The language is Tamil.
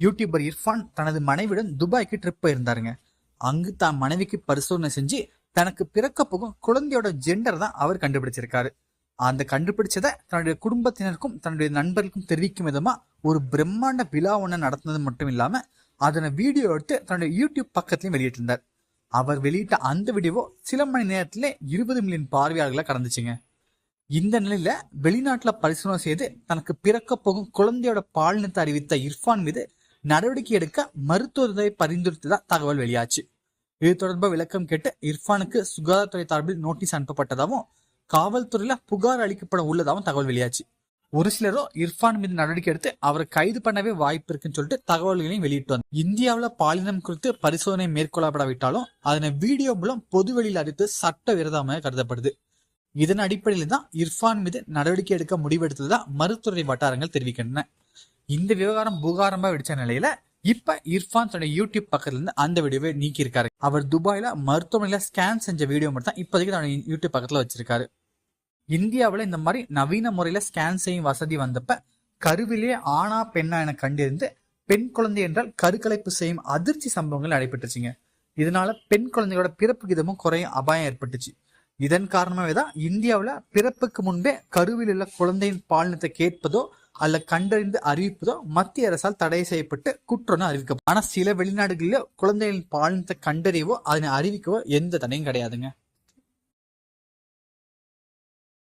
யூடியூபர் இர்ஃபான் தனது மனைவியுடன் துபாய்க்கு ட்ரிப் போயிருந்தாருங்க. அங்கு தான் மனைவிக்கு பரிசோதனை செஞ்சு தனக்கு பிறக்க போகும் குழந்தையோட ஜெண்டர் தான் அவர் கண்டுபிடிச்சிருக்காரு. அந்த கண்டுபிடிச்சதை தன்னுடைய குடும்பத்தினருக்கும் தன்னுடைய நண்பர்களுக்கும் தெரிவிக்கும் விதமா ஒரு பிரம்மாண்ட விழா ஒன்று நடந்தது மட்டும் இல்லாம அதனை வீடியோ எடுத்து தன்னுடைய யூடியூப் பக்கத்திலையும் வெளியிட்டிருந்தார். அவர் வெளியிட்ட அந்த வீடியோ சில மணி நேரத்தில் இருபது மில்லியன் பார்வையாளர்களை கடந்துச்சுங்க. இந்த நிலையில வெளிநாட்டுல பரிசோதனை செய்து தனக்கு பிறக்க போகும் குழந்தையோட பாலினத்தை அறிவித்த இர்ஃபான் மீது நடவடிக்கை எடுக்க மருத்துவரை பரிந்துரைத்ததா தகவல் வெளியாச்சு. இது தொடர்பாக விளக்கம் கேட்டு இர்ஃபானுக்கு சுகாதாரத்துறை சார்பில் நோட்டீஸ் அனுப்பப்பட்டதாகவும் காவல்துறையில புகார் அளிக்கப்பட உள்ளதாகவும் தகவல் வெளியாச்சு. ஒரு சிலரோ இர்ஃபான் மீது நடவடிக்கை எடுத்து அவரை கைது பண்ணவே வாய்ப்பு இருக்குன்னு சொல்லிட்டு தகவல்களையும் வெளியிட்டு வந்தார் இந்தியாவில் பாலினம் குறித்து பரிசோதனை மேற்கொள்ளப்படாவிட்டாலும் அதனை வீடியோ மூலம் பொதுவெளியில் அறிவித்து சட்ட விரோதமாக கருதப்படுது. இதன் அடிப்படையில் தான் இர்ஃபான் மீது நடவடிக்கை எடுக்க முடிவெடுத்ததா மருத்துவரை வட்டாரங்கள் தெரிவிக்கின்றன. இந்த விவகாரம் புகாரமா வெடிச்ச நிலையில இப்ப இர்ஃபான் தன்னுடைய யூடியூப் பக்கத்துல இருந்து அந்த வீடியோவை நீக்கி இருக்காரு அவர் துபாயில மருத்துவமனையில ஸ்கேன் செஞ்ச வீடியோ மட்டும் தான் இப்போதைக்கு தன்னுடைய யூடியூப் பக்கத்துல வச்சிருக்காரு. இந்தியாவில் இந்த மாதிரி நவீன முறையில ஸ்கேன் செய்யும் வசதி வந்தப்ப கருவிலே ஆணா பெண்ணா என கண்டிருந்து பெண் குழந்தை என்றால் கருக்கலைப்பு செய்யும் அதிர்ச்சி சம்பவங்கள் நடைபெற்றுச்சுங்க. இதனால பெண் குழந்தையோட பிறப்பு விதமும் குறையும் அபாயம் ஏற்பட்டுச்சு. இதன் காரணமாகவே தான் இந்தியாவில் பிறப்புக்கு முன்பே கருவில் உள்ள குழந்தையின் பாலினத்தை கேட்பதோ அல்ல கண்டறிந்து அறிவிப்பதோ மத்திய அரசால் தடை செய்யப்பட்டு குற்றம் அறிவிக்கப்படும். ஆனால் சில வெளிநாடுகளில் குழந்தைகளின் பாலினத்தை கண்டறியவோ அதனை அறிவிக்கவோ எந்த தடையும் கிடையாதுங்க.